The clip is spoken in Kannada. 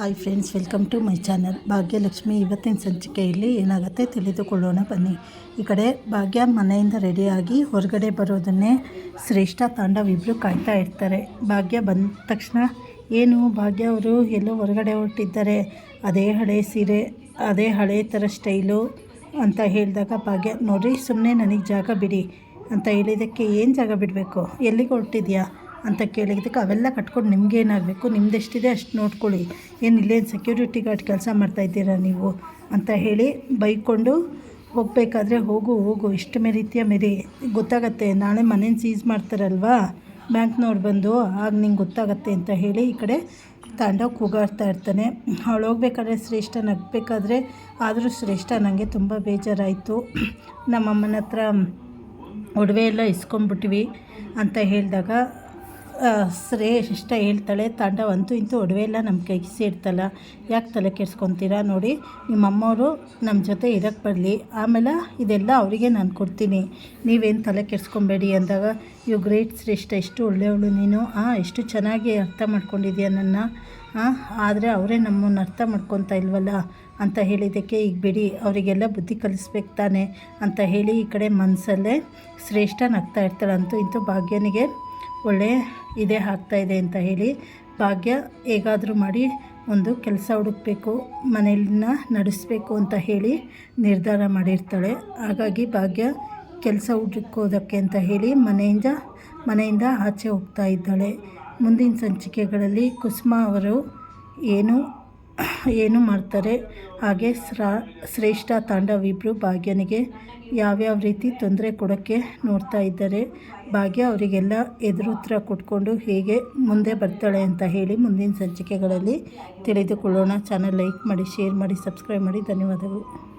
Hi friends welcome to my channel Bhagyalakshmi ಇವತ್ತಿನ ಸಂಚಿಕೆಯಲ್ಲಿ ಏನಾಗುತ್ತೆ ತಿಳಿದುಕೊಳ್ಳೋಣ. ಬನ್ನಿ. ಈ ಕಡೆ ಭಾಗ್ಯ ಮನೆಯಿಂದ ರೆಡಿಯಾಗಿ ಹೊರಗಡೆ ಬರೋದನ್ನೇ ಶ್ರೇಷ್ಠ ತಾಂಡವ್ ಇಬ್ಬರು ಕಾಯ್ತಾ ಇರ್ತಾರೆ. ಭಾಗ್ಯ ಬಂದ ತಕ್ಷಣ ಏನು ಭಾಗ್ಯ ಅವರು ಎಲ್ಲೋ ಹೊರಗಡೆ ಹೊರಟಿದ್ದಾರೆ. ಅದೇ ಹಳೆ ಸೀರೆ, ಅದೇ ಹಳೆ ಥರ ಸ್ಟೈಲು ಅಂತ ಹೇಳಿದಾಗ ಭಾಗ್ಯ, ನೋಡ್ರಿ ಸುಮ್ಮನೆ ನನಗೆ ಜಾಗ ಬಿಡಿ ಅಂತ ಹೇಳಿದ್ದಕ್ಕೆ ಏನು ಜಾಗ ಬಿಡಬೇಕು? ಎಲ್ಲಿಗೆ ಹೊರಟಿದ್ಯಾ? ಅಂತ ಕೇಳಿದ್ದಕ್ಕೆ ಅವೆಲ್ಲ ಕಟ್ಕೊಂಡು ನಿಮ್ಗೇನಾಗಬೇಕು ನಿಮ್ದೆಷ್ಟಿದೆ ಅಷ್ಟು ನೋಡ್ಕೊಳ್ಳಿ. ಏನು ಇಲ್ಲೇನು ಸೆಕ್ಯೂರಿಟಿ ಗಾರ್ಡ್ ಕೆಲಸ ಮಾಡ್ತಾ ಇದ್ದೀರಾ ನೀವು? ಅಂತ ಹೇಳಿ ಬೈಕೊಂಡು ಹೋಗಬೇಕಾದ್ರೆ ಹೋಗು ಹೋಗು. ಇಷ್ಟು ಮೆರೀತಿಯ ಮೆರಿ. ಗೊತ್ತಾಗತ್ತೆ, ನಾಳೆ ಮನೇನ ಸೀಸ್ ಮಾಡ್ತಾರಲ್ವಾ? ಬ್ಯಾಂಕ್ನವ್ರು ಬಂದು, ಆಗ ನಿಂಗೆ ಗೊತ್ತಾಗತ್ತೆ ಅಂತ ಹೇಳಿ ಈ ಕಡೆ ತಾಂಡ ಕೂಗಾಡ್ತಾ ಇರ್ತಾನೆ. ಅವಳು ಹೋಗ್ಬೇಕಾದ್ರೆ ಶ್ರೇಷ್ಠ ನಗಬೇಕಾದ್ರೆ ಆದರೂ ಶ್ರೇಷ್ಠ ನನಗೆ ತುಂಬ ಬೇಜಾರಾಯಿತು. ನಮ್ಮಮ್ಮನ ಹತ್ರ ಒಡವೆ ಎಲ್ಲ ಇಸ್ಕೊಂಡ್ಬಿಟ್ವಿ ಅಂತ ಹೇಳಿದಾಗ ಶ್ರೇಷ್ಠ ಹೇಳ್ತಾಳೆ ತಾಂಡ ಅಂತೂ ಇಂತೂ ಒಡವೆ ಎಲ್ಲ ನಮ್ಮ ಕೈಗೆ ಸೇರ್ತಲ್ಲ. ಯಾಕೆ ತಲೆ ಕೆಡ್ಸ್ಕೊತೀರಾ ನೋಡಿ ನಿಮ್ಮ ಅಮ್ಮವರು ನಮ್ಮ ಜೊತೆ ಇರೋಕ್ಕೆ ಬರಲಿ. ಆಮೇಲೆ ಇದೆಲ್ಲ ಅವರಿಗೆ ನಾನು ಕೊಡ್ತೀನಿ. ನೀವೇನು ತಲೆ ಕೆಡ್ಸ್ಕೊಬೇಡಿ ಅಂದಾಗ, ಯು ಗ್ರೇಟ್ ಶ್ರೇಷ್ಠ ಎಷ್ಟು ಒಳ್ಳೆಯವಳು ನೀನು. ಹಾಂ ಎಷ್ಟು ಚೆನ್ನಾಗಿ ಅರ್ಥ ಮಾಡ್ಕೊಂಡಿದ್ಯಾ ನನ್ನ? ಹಾಂ ಆದರೆ ಅವರೇ ನಮ್ಮನ್ನು ಅರ್ಥ ಮಾಡ್ಕೊತಾ ಇಲ್ವಲ್ಲ? ಅಂತ ಹೇಳಿದ್ದಕ್ಕೆ, ಈಗ ಬಿಡಿ, ಅವರಿಗೆಲ್ಲ ಬುದ್ಧಿ ಕಲಿಸ್ಬೇಕು ತಾನೆ ಅಂತ ಹೇಳಿ ಈ ಕಡೆ ಮನಸ್ಸಲ್ಲೇ ಶ್ರೇಷ್ಠ ನಗ್ತಾ ಇರ್ತಾಳೆ ಅಂತೂ ಇಂತೂ ಭಾಗ್ಯನಿಗೆ ಒಳ್ಳೆ ಇದೇ ಆಗ್ತಾಯಿದೆ ಅಂತ ಹೇಳಿ ಭಾಗ್ಯ ಹೇಗಾದರೂ ಮಾಡಿ ಒಂದು ಕೆಲಸ ಹುಡುಕಬೇಕು ಮನೆಯನ್ನ ನಡೆಸಬೇಕು ಅಂತ ಹೇಳಿ ನಿರ್ಧಾರ ಮಾಡಿರ್ತಾಳೆ. ಹಾಗಾಗಿ ಭಾಗ್ಯ ಕೆಲಸ ಹುಡುಕೋದಕ್ಕೆ ಅಂತ ಹೇಳಿ ಮನೆಯಿಂದ ಮನೆಯಿಂದ ಆಚೆ ಹೋಗ್ತಾ ಇದ್ದಾಳೆ. ಮುಂದಿನ ಸಂಚಿಕೆಗಳಲ್ಲಿ ಕುಸುಮ ಅವರು ಏನು ಏನು ಮಾಡ್ತಾರೆ? ಹಾಗೆ ಸ್ರಾ, ಶ್ರೇಷ್ಠ ತಾಂಡವಿಬ್ಬರು ಭಾಗ್ಯನಿಗೆ ಯಾವ್ಯಾವ ರೀತಿ ತೊಂದರೆ ಕೊಡೋಕ್ಕೆ ನೋಡ್ತಾ ಇದ್ದಾರೆ? ಭಾಗ್ಯ ಅವರಿಗೆಲ್ಲ ಎದುರುತ್ತರ ಕೊಟ್ಕೊಂಡು ಹೇಗೆ ಮುಂದೆ ಬರ್ತಾಳೆ ಅಂತ ಹೇಳಿ ಮುಂದಿನ ಸಂಚಿಕೆಗಳಲ್ಲಿ ತಿಳಿದುಕೊಳ್ಳೋಣ. ಚಾನಲ್ ಲೈಕ್ ಮಾಡಿ, ಶೇರ್ ಮಾಡಿ, ಸಬ್ಸ್ಕ್ರೈಬ್ ಮಾಡಿ. ಧನ್ಯವಾದಗಳು.